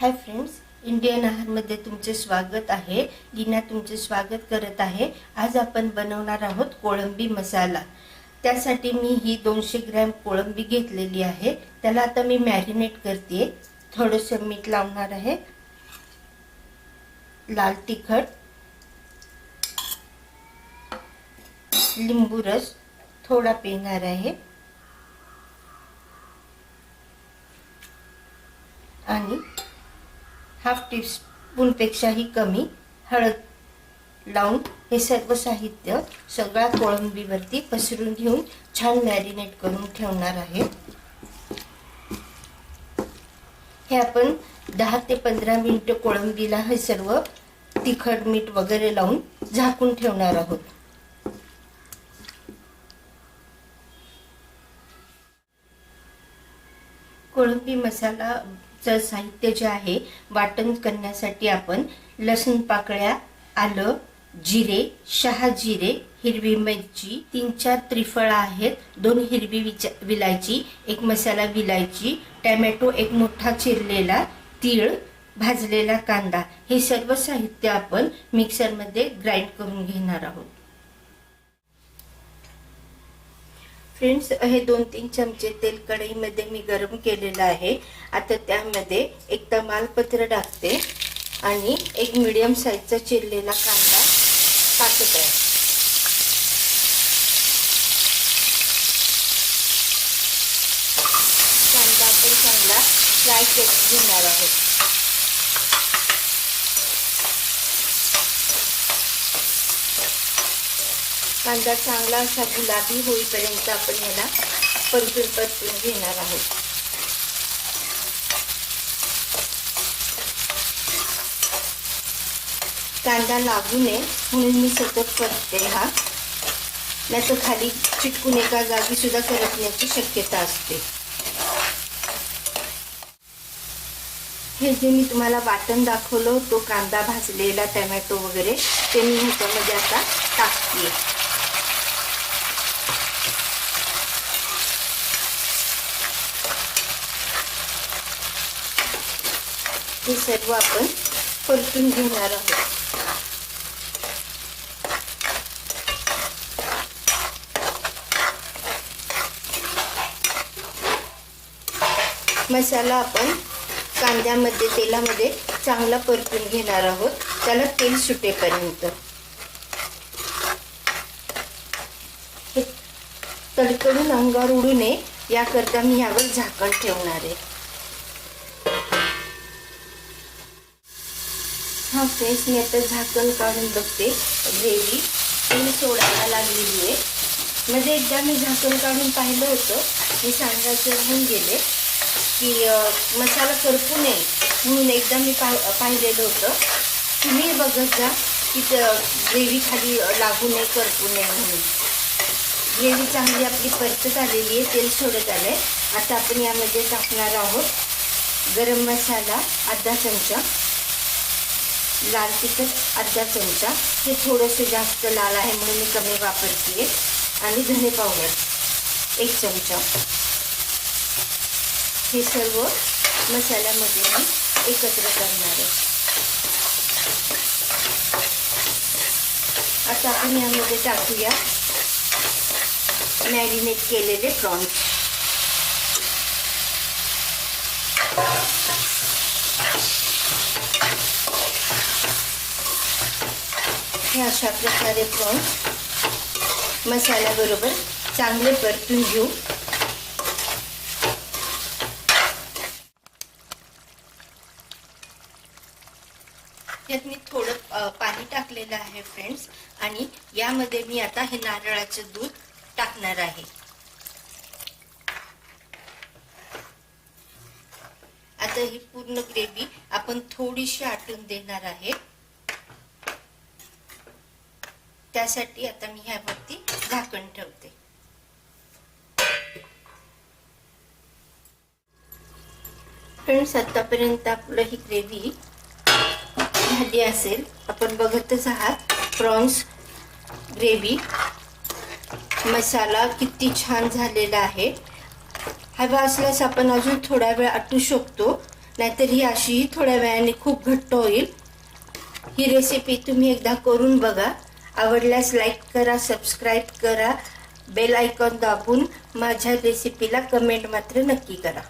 Hi friends Indian आहारमध्ये तुमचे स्वागत आहे. लीना तुमचे स्वागत करत आहे. आज आपण बनवणार आहोत कोळंबी मसाला. त्यासाठी मी ही दोनशे ग्रॅम कोळंबी घेतलेली आहे. त्याला आता मी मॅरिनेट करते. थोडंसं मीठ लावणार आहे. लाल तिखट. लिंबू रस थोडा पिणार आहे. आणि हाफ टीस्पूनपेक्षाही कमी हळद लावून हे सर्व साहित्य सगळ्या कोळंबीवरती पसरून घेऊन छान मॅरिनेट करून ठेवणार आहे. हे आपण दहा ते पंधरा मिनिटं कोळंबीला हे सर्व तिखट मीठ वगैरे लावून झाकून ठेवणार आहोत. कोळंबी मसाला चं साहित्य जे आहे वाटण करण्यासाठी आपण लसूण पाकळ्या आलं जिरे शहा जिरे हिरवी मिरची तीन चार त्रिफळं आहेत. दोन हिरवी विलायची एक मसाला विलायची टॅमॅटो एक मोठा चिरलेला तीळ भाजलेला कांदा. हे सर्व साहित्य आपण मिक्सरमध्ये ग्राइंड करून घेणार आहोत. फ्रेंड्स हे दोन तीन चमचे तेल कढईमध्ये मी गरम केलेलं आहे. आता त्यामध्ये एक तमालपत्र टाकते आणि एक मिडियम साईजचा चिरलेला कांदा टाकत आहे. कांदा आपण चांगला फ्राय करून घेणार आहोत. कांदा चांगला असा गुलाबी होईपर्यंत आपण याला परतून परतून घेणार आहोत. कांदा लागू नये म्हणून मी सतत करते हा. नाही तर खाली चिटकून एका जागी सुद्धा करपण्याची शक्यता असते. हे जे मी तुम्हाला वाटण दाखवलं तो कांदा भाजलेला टमॅटो वगैरे ते मी ह्याच्यामध्ये आता टाकते. हे सर्व आपण परतून घेणार आहोत. मसाला आपण कांद्यामध्ये तेलामध्ये चांगला परतून घेणार आहोत. त्याला तेल सुटेपर्यंत. हे तडकडून अंगावर उडू नये याकरता मी यावर झाकण ठेवणार आहे. हा फ्रेंड्स मी आता झाकण काढून बघते. ग्रेव्ही. तेल सोडायला लागलेली आहे. म्हणजे एकदा मी झाकण काढून पाहिलं होतं. मी सांगायचं होऊन गेले की मसाला करपू नये म्हणून एकदा मी पा पाहिलेलं होतं. तुम्ही बघत जा की ग्रेव्ही खाली लागू नये करपू नये म्हणून. ग्रेव्ही चांगली आपली परतत आलेली आहे. तेल सोडत आलं आहे आता आपण यामध्ये टाकणार आहोत गरम मसाला अर्धा चमचा. लाल तिखट अर्धा चमचा हे थोडंसं जास्त लाल आहे म्हणून मी कमी वापरते आणि धने पावडर एक चमचा. हे सर्व मसाल्यामध्ये मी एकत्र करणार आहे. आता आपण यामध्ये टाकूया मॅरिनेट केलेले प्रॉन्स. हे अशा प्रकारे पण मसाल्याबरोबर चांगले परतून घेऊ. त्यात मी थोडं पाणी टाकलेलं आहे फ्रेंड्स आणि यामध्ये मी आता हे नारळाचं दूध टाकणार आहे. आता ही पूर्ण ग्रेव्ही आपण थोडीशी आटून देणार आहे. त्यासाठी आता मी ह्यावरती झाकण ठेवते. फ्रेंड्स आतापर्यंत आपलं ही ग्रेव्ही झाली असेल. आपण बघतच आहात प्रॉन्स ग्रेव्ही. मसाला किती छान झालेला आहे. हवा असल्यास आपण अजून थोडा वेळ आटू शकतो नाहीतर ही अशीही थोड्या वेळाने खूप घट्ट होईल. ही रेसिपी तुम्ही एकदा करून बघा. आवडल्यास लाईक करा सबस्क्राईब करा बेल आयकॉन दाबून माझ्या रेसिपीला कमेंट मात्र नक्की करा.